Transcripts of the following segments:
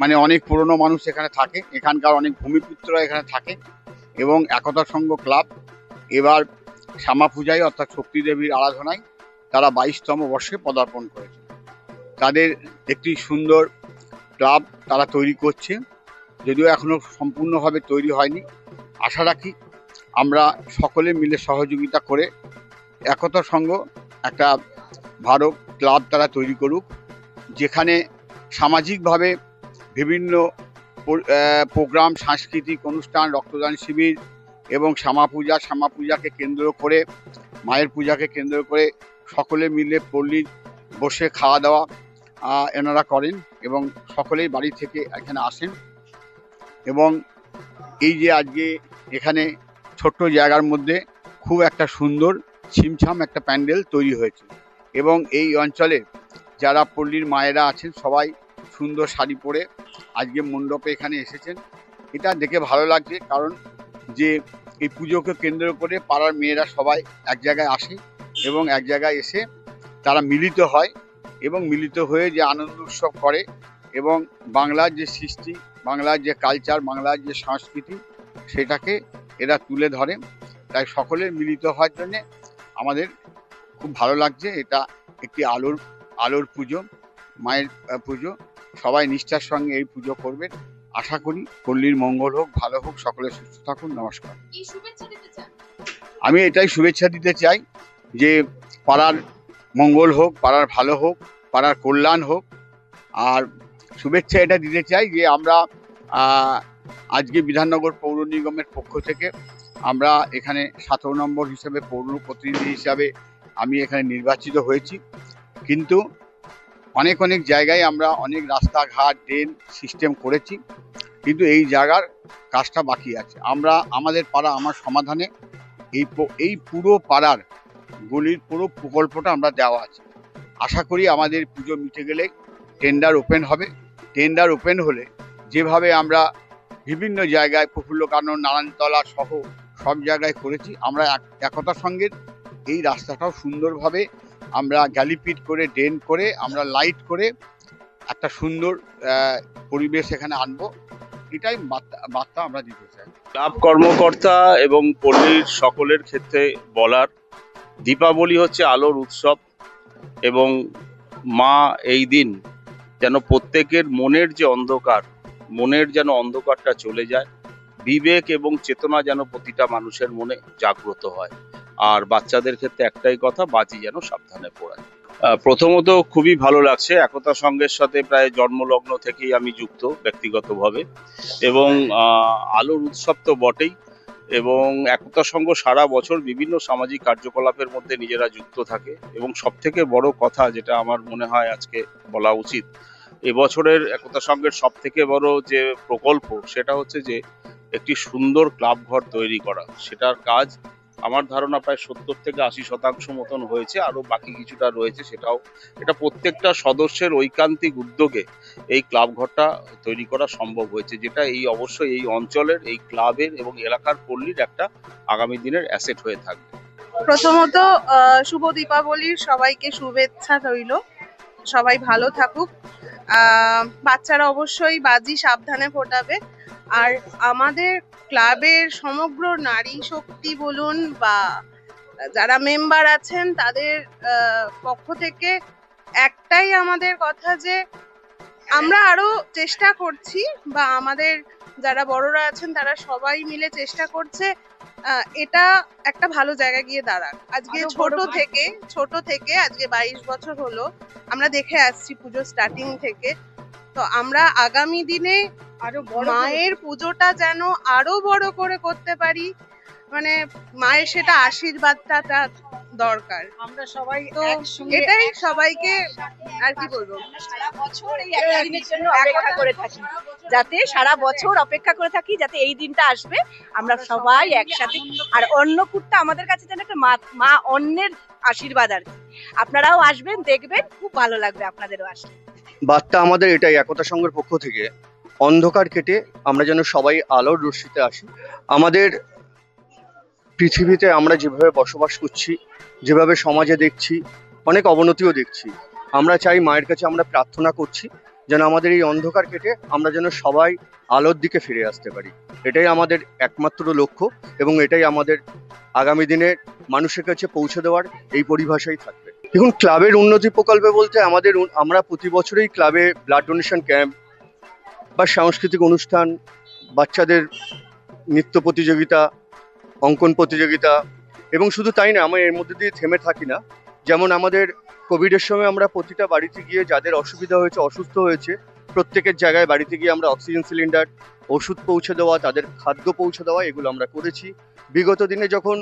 মানে অনেক পুরনো মানুষ এখানে থাকে। এখানকার অনেক ভূমিপুত্ররা এখানে থাকে এবং একতা সংঘ ক্লাব। এবার শ্যামা পূজায় অর্থাৎ শক্তি দেবীর আরাধনায় তারা বাইশতম বর্ষে পদার্পণ করেছে। তাদের একটি সুন্দর ক্লাব তারা তৈরি করছে। যদিও এখনও সম্পূর্ণভাবে তৈরি হয়নি। আশা রাখি আমরা সকলে মিলে সহযোগিতা করে একতা সংঘ, একটা ভালো ক্লাব তারা তৈরি করুক। যেখানে সামাজিকভাবে বিভিন্ন প্রোগ্রাম, সাংস্কৃতিক অনুষ্ঠান, রক্তদান শিবির এবং শ্যামা পূজা। শ্যামা পূজাকে কেন্দ্র করে, মায়ের পূজাকে কেন্দ্র করে সকলে মিলে পল্লীর বসে খাওয়া দাওয়া এনারা করেন এবং সকলেই বাড়ি থেকে এখানে আসেন এবং এই যে আজকে এখানে ছোট্ট জায়গার মধ্যে খুব একটা সুন্দর, ছিমছাম একটা প্যান্ডেল তৈরি হয়েছে এবং এই অঞ্চলে যারা পল্লীর মায়েরা আছেন, সবাই সুন্দর শাড়ি পরে আজকে মণ্ডপে এখানে এসেছেন। এটা দেখে ভালো লাগছে, কারণ যে এই পুজোকে কেন্দ্র করে পাড়ার মেয়েরা সবাই এক জায়গায় আসে এবং এক জায়গায় এসে তারা মিলিত হয় এবং মিলিত হয়ে যে আনন্দ উৎসব করে এবং বাংলার যে সৃষ্টি, বাংলার যে কালচার বাংলার যে সংস্কৃতি, সেটাকে এরা তুলে ধরে। তাই সকলের মিলিত হওয়ার জন্যে আমাদের খুব ভালো লাগছে। এটা একটি আলোর আলোর পুজো মায়ের পুজো। সবাই নিষ্ঠার সঙ্গে এই পুজো করবেন। আশা করি পল্লীর মঙ্গল হোক ভালো হোক সকলে সুস্থ থাকুন নমস্কার। আমি এটাই শুভেচ্ছা দিতে চাই যে পাড়ার মঙ্গল হোক পাড়ার ভালো হোক পাড়ার কল্যাণ হোক। আর শুভেচ্ছা এটা দিতে চাই যে আমরা আজকে বিধাননগর পৌর নিগমের পক্ষ থেকে আমরা এখানে সতেরো নম্বর হিসেবে পৌর প্রতিনিধি হিসাবে আমি এখানে নির্বাচিত হয়েছি। কিন্তু অনেক অনেক জায়গায় আমরা অনেক রাস্তাঘাট, ড্রেন সিস্টেম করেছি, কিন্তু এই জায়গার কাজটা বাকি আছে। আমরা আমাদের পাড়া আমার সমাধানে এই এই পুরো পাড়ার গলির পুরো প্রকল্পটা আমরা দেওয়া আছে। আশা করি আমাদের পুজো মিটে গেলে টেন্ডার ওপেন হবে। টেন্ডার ওপেন হলে যেভাবে আমরা বিভিন্ন জায়গায় প্রফুল্ল কানন নারায়ণতলা সহ সব জায়গায় করেছি, আমরা এক- একতার সঙ্গে এই রাস্তাটাও সুন্দরভাবে আমরা গ্যালিপিট করে ড্রেন করে, আমরা লাইট করে একটা সুন্দর পরিবেশ এখানে আনব। এটাই বার্তা আমরা দিতে চাই। ক্লাব কর্মকর্তা এবং পল্লীর সকলের ক্ষেত্রে বলার, দীপাবলি হচ্ছে আলোর উৎসব এবং মা এই দিন যেন প্রত্যেকের মনের যে অন্ধকার, মনের যেন অন্ধকারটা চলে যায়, বিবেক এবং চেতনা যেন প্রতিটা মানুষের মনে জাগ্রত হয়। আর বাচ্চাদের ক্ষেত্রে একটাই কথা, বাজি যেন সাবধানে পড়ায়। প্রথমত খুবই ভালো লাগছে একতা সঙ্গের সাথে প্রায় জন্মলগ্ন থেকেই আমি যুক্ত ব্যক্তিগতভাবে এবং আলোর উৎসব তো বটেই এবং একতা সঙ্গ সারা বছর বিভিন্ন সামাজিক কার্যকলাপের মধ্যে নিজেরা যুক্ত থাকে এবং সব থেকে বড় কথা যেটা আমার মনে হয় আজকে বলা উচিত, এবছরের একতা সংঘের সব থেকে বড় যে প্রকল্প সেটা হচ্ছে যে একটি সুন্দর ক্লাব ঘর তৈরি করা। সেটার কাজ আমার ধারণা প্রায় সত্তর থেকে আশি শতাংশ মতন হয়েছে আরও বাকি কিছুটা রয়েছে সেটাও। এটা প্রত্যেকটা সদস্যের ঐকান্তিক উদ্যোগে এই ক্লাব ঘরটা তৈরি করা সম্ভব হয়েছে, যেটা এই অবশ্যই এই অঞ্চলের, এই ক্লাবের এবং এলাকার পল্লীর একটা আগামী দিনের অ্যাসেট হয়ে থাকবে। প্রথমত শুভ দীপাবলির সবাইকে শুভেচ্ছা রইল। সবাই ভালো থাকুক। বাচ্চারা অবশ্যই বাজি সাবধানে ফোটাবে। আর আমাদের ক্লাবের সমগ্র নারী শক্তি বলুন বা যারা মেম্বার আছেন তাদের পক্ষ থেকে একটাই আমাদের কথা যে আমরা আরও চেষ্টা করছি বা আমাদের যারা বড়রা আছেন তারা সবাই মিলে চেষ্টা করছে এটা একটা ভালো জায়গা গিয়ে দাঁড়াক। আজকে ছোট থেকে ছোট থেকে আজকে বাইশ বছর হলো আমরা দেখে আসছি পুজো স্টার্টিং থেকে। তো আমরা আগামী দিনে আরও মায়ের পুজোটা যেন আরও বড় করে করতে পারি মানে মায়ের সেটা আশীর্বাদটা তা দরকার। আমরা সবাই তো এটাই সবাইকে আর কি বলব? সারা বছর এই একটা দিনের জন্য অপেক্ষা করে থাকি। যাতে সারা বছর অপেক্ষা করে থাকি যাতে এই দিনটা আসবে। আমরা সবাই একসাথে। আর অন্নকূটটা আমাদের কাছে যেন একটা মা মা অন্যের আশীর্বাদ আর কি। আপনারাও আসবেন দেখবেন খুব ভালো লাগবে আপনাদেরও আসলে বার্তা আমাদের এটাই একতা সংঘের পক্ষ থেকে। অন্ধকার কেটে আমরা যেন সবাই আলোর রশ্মিতে আসি। আমাদের পৃথিবীতে আমরা যেভাবে বসবাস করছি, যেভাবে সমাজে দেখছি, অনেক অবনতিও দেখছি। আমরা চাই মায়ের কাছে আমরা প্রার্থনা করছি যেন আমাদের এই অন্ধকার কেটে আমরা যেন সবাই আলোর দিকে ফিরে আসতে পারি। এটাই আমাদের একমাত্র লক্ষ্য এবং এটাই আমাদের আগামী দিনে মানুষের কাছে পৌঁছে দেওয়ার এই পরিভাষাই থাকবে। দেখুন, ক্লাবের উন্নতি প্রকল্পে বলতে আমাদের, আমরা প্রতি বছরই ক্লাবে ব্লাড ডোনেশন ক্যাম্প বা সাংস্কৃতিক অনুষ্ঠান, বাচ্চাদের নৃত্য প্রতিযোগিতা, অঙ্কন প্রতিযোগিতা, এবং শুধু তাই না, আমরা এর মধ্যে দিয়ে থেমে থাকি না। যেমন আমাদের কোভিডের সময় আমরা প্রতিটা বাড়িতে গিয়ে যাদের অসুবিধা হয়েছে, অসুস্থ হয়েছে, প্রত্যেকের জায়গায় বাড়িতে গিয়ে আমরা অক্সিজেন সিলিন্ডার, ওষুধ পৌঁছে দেওয়া, তাদের খাদ্য পৌঁছে দেওয়া, এগুলো আমরা করেছি। বিগত দিনে যখন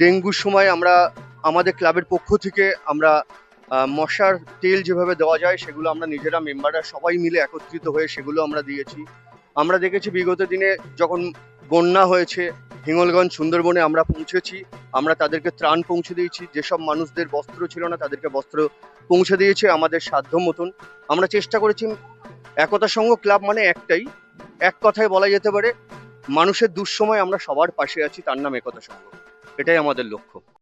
ডেঙ্গুর সময় আমরা আমাদের ক্লাবের পক্ষ থেকে আমরা মশার তেল যেভাবে দেওয়া যায়, সেগুলো আমরা নিজেরা মেম্বাররা সবাই মিলে একত্রিত হয়ে সেগুলো আমরা দিয়েছি। আমরা দেখেছি বিগত দিনে যখন বন্যা হয়েছে, হিঙ্গলগঞ্জ, সুন্দরবনে আমরা পৌঁছেছি, আমরা তাদেরকে ত্রাণ পৌঁছে দিয়েছি। যেসব মানুষদের বস্ত্র ছিল না, তাদেরকে বস্ত্র পৌঁছে দিয়েছে আমাদের সাধ্য মতন। আমরা চেষ্টা করেছি, একতা সংঘ ক্লাব মানে একটাই। এক কথায় বলা যেতে পারে, মানুষের দুঃসময় আমরা সবার পাশে আছি, তার নাম একতা সংঘ। এটাই আমাদের লক্ষ্য।